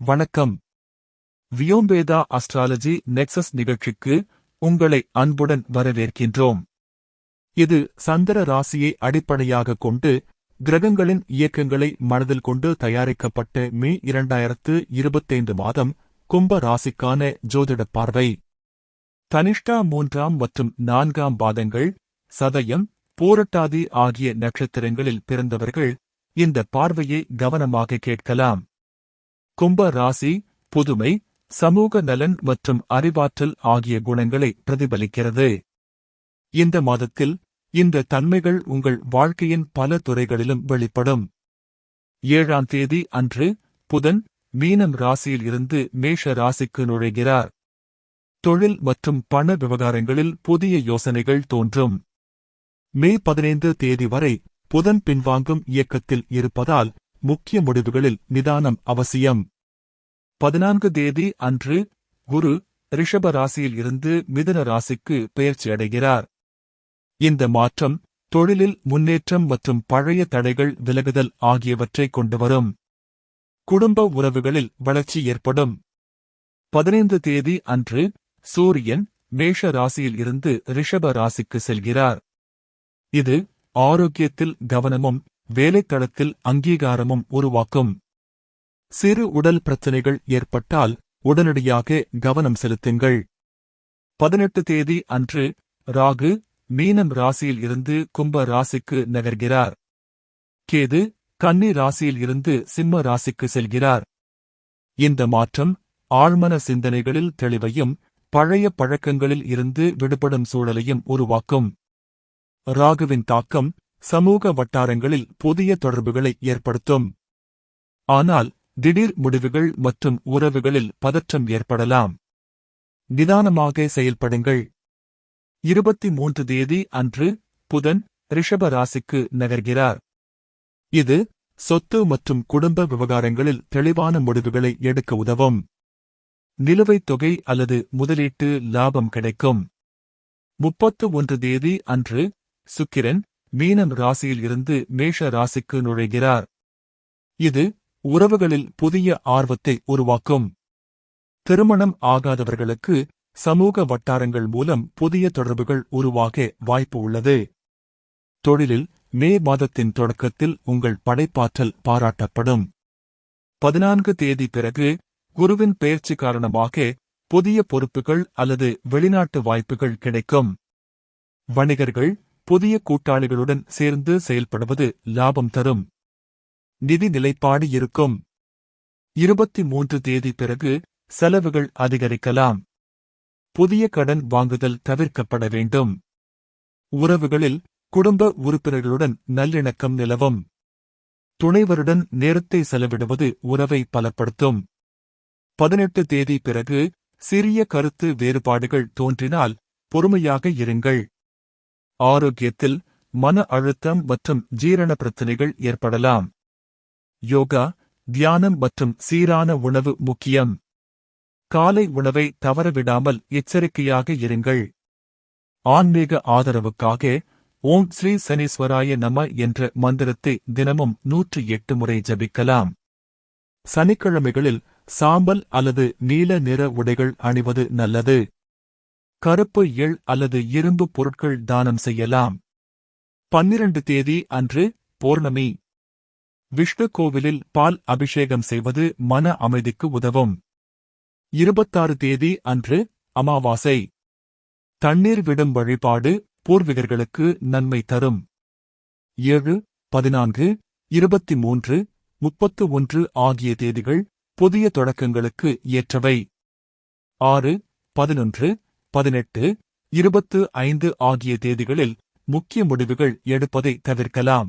வணக்கம். வியோம்பேதா astrology nexus நிகழ்ச்சிக்கு உங்களை அன்புடன் வரவேற்கின்றோம். இது சந்திர ராசியை அடிப்படையாக கொண்டு கிரகங்களின் இயக்கங்களை மனதில் கொண்டு தயாரிக்கப்பட்ட மே இரண்டாயிரத்து இருபத்தைந்து மாதம் கும்ப ராசிக்கான ஜோதிட பார்வை. தனிஷ்டா மூன்றாம் மற்றும் நான்காம் பாதங்கள் சதயம் பூரட்டாதி ஆகிய நட்சத்திரங்களில் பிறந்தவர்கள் இந்த பார்வையை கவனமாக கேட்கலாம். கும்ப ராசி புதுமை சமூக நலன் மற்றும் அறிவாற்றல் ஆகிய குணங்களை பிரதிபலிக்கிறது. இந்த மாதத்தில் இந்த தன்மைகள் உங்கள் வாழ்க்கையின் பல துறைகளிலும் வெளிப்படும். ஏழாம் தேதி அன்று புதன் மீனம் ராசியில் இருந்து மேஷ ராசிக்கு நுழைகிறார். தொழில் மற்றும் பண விவகாரங்களில் புதிய யோசனைகள் தோன்றும். மே பதினைந்து தேதி வரை புதன் பின்வாங்கும் இயக்கத்தில் இருப்பதால் முக்கிய முடிவுகளில் நிதானம் அவசியம். பதினான்கு தேதி அன்று குரு ரிஷப ராசியில் இருந்து மிதுன ராசிக்கு பெயர்ச்சியடைகிறார் இந்த மாற்றம் தொழிலில் முன்னேற்றம் மற்றும் பழைய தடைகள் விலகுதல் ஆகியவற்றை கொண்டுவரும். குடும்ப உறவுகளில் வளர்ச்சி ஏற்படும். பதினைந்து தேதி அன்று சூரியன் மேஷ ராசியில் இருந்து ரிஷப ராசிக்கு செல்கிறார். இது ஆரோக்கியத்தில் கவனமும் வேலைத்தளத்தில் அங்கீகாரமும் உருவாக்கும். சிறு உடல் பிரச்சனைகள் ஏற்பட்டால் உடனடியாக கவனம் செலுத்துங்கள். பதினெட்டு தேதி அன்று ராகு மீனம் ராசியில் இருந்து கும்ப ராசிக்கு நகர்கிறார். கேது கன்னி ராசியில் இருந்து சிம்ம ராசிக்கு செல்கிறார். இந்த மாற்றம் ஆழ்மன சிந்தனைகளில் தெளிவையும் பழைய பழக்கங்களில் இருந்து விடுபடும் சூழலையும் உருவாக்கும். ராகுவின் தாக்கம் சமூக வட்டாரங்களில் புதிய தொடர்புகளை ஏற்படுத்தும். ஆனால் திடீர் முடிவுகள் மற்றும் உறவுகளில் பதற்றம் ஏற்படலாம். நிதானமாக செயல்படுங்கள். இருபத்தி மூன்று தேதி அன்று புதன் ரிஷப ராசிக்கு நகர்கிறார். இது சொத்து மற்றும் குடும்ப விவகாரங்களில் தெளிவான முடிவுகளை எடுக்க உதவும். நிலுவைத் தொகை அல்லது முதலீட்டு லாபம் கிடைக்கும். முப்பத்து ஒன்று தேதி அன்று சுக்கிரன் மீனம் ராசியில் இருந்து மேஷ ராசிக்கு நுழைகிறார். இது உறவுகளில் புதிய ஆர்வத்தை உருவாக்கும். திருமணம் ஆகாதவர்களுக்கு சமூக வட்டாரங்கள் மூலம் புதிய தொடர்புகள் உருவாக வாய்ப்பு உள்ளது. தொழிலில் மே மாதத்தின் தொடக்கத்தில் உங்கள் படைப்பாற்றல் பாராட்டப்படும். பதினான்கு தேதி பிறகு குருவின் பெயர்ச்சி காரணமாக புதிய பொறுப்புகள் அல்லது வெளிநாட்டு வாய்ப்புகள் கிடைக்கும். வணிகர்கள் புதிய கூட்டாளிகளுடன் சேர்ந்து செயல்படுவது லாபம் தரும். நிதி நிலைப்பாடு இருக்கும். இருபத்தி மூன்று தேதி பிறகு செலவுகள் அதிகரிக்கலாம். புதிய கடன் வாங்குதல் தவிர்க்கப்பட வேண்டும். உறவுகளில் குடும்ப உறுப்பினர்களுடன் நல்லிணக்கம் நிலவும். துணைவருடன் நேரத்தை செலவிடுவது உறவை பலப்படுத்தும். பதினெட்டு தேதி பிறகு சிறிய கருத்து வேறுபாடுகள் தோன்றினால் பொறுமையாக இருங்கள். ஆரோக்கியத்தில் மன அழுத்தம் மற்றும் ஜீரண பிரச்சினைகள் ஏற்படலாம். யோகா தியானம் மற்றும் சீரான உணவு முக்கியம். காலை உணவை தவறவிடாமல் எச்சரிக்கையாக இருங்கள். ஆன்மீக ஆதரவுக்காக ஓம் ஸ்ரீ சனீஸ்வராய நம என்ற மந்திரத்தை தினமும் நூற்றி எட்டு முறை ஜபிக்கலாம். சனிக்கிழமைகளில் சாம்பல் அல்லது நீல நிற உடைகள் அணிவது நல்லது. கருப்பு எள் அல்லது இரும்பு பொருட்கள் தானம் செய்யலாம். பன்னிரண்டு தேதி அன்று பௌர்ணமி. விஷ்ணு கோவிலில் பால் அபிஷேகம் செய்வது மன அமைதிக்கு உதவும். இருபத்தாறு தேதி அன்று அமாவாசை. தண்ணீர் விடும் வழிபாடு பூர்வீகர்களுக்கு நன்மை தரும். ஏழு பதினான்கு இருபத்தி மூன்று முப்பத்து ஒன்று ஆகிய தேதிகள் புதிய தொடக்கங்களுக்கு ஏற்றவை. ஆறு பதினொன்று பதினெட்டு இருபத்து ஐந்து ஆகிய தேதிகளில் முக்கிய முடிவுகள் எடுப்பதை தவிர்க்கலாம்.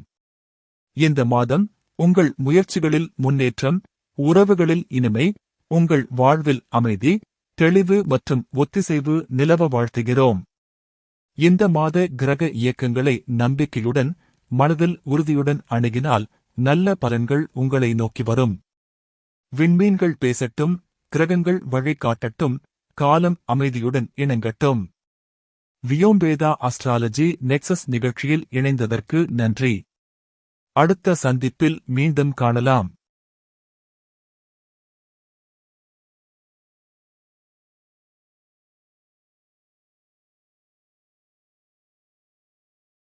இந்த மாதம் உங்கள் முயற்சிகளில் முன்னேற்றம் உறவுகளில் இனிமை உங்கள் வாழ்வில் அமைதி தெளிவு மற்றும் ஒத்திசைவு நிலவ வாழ்த்துகிறோம். இந்த மாத கிரக இயக்கங்களை நம்பிக்கையுடன் மனதில் உறுதியுடன் அணுகினால் நல்ல பலன்கள் உங்களை நோக்கி வரும். விண்மீன்கள் பேசட்டும் கிரகங்கள் வழிகாட்டட்டும் காலம் அமைதியுடன் இணங்கட்டும். வியோம்பேதா அஸ்ட்ராலஜி நெக்சஸ் நிகழ்ச்சியில் இணைந்ததற்கு நன்றி. அடுத்த சந்திப்பில் மீண்டும் காணலாம்.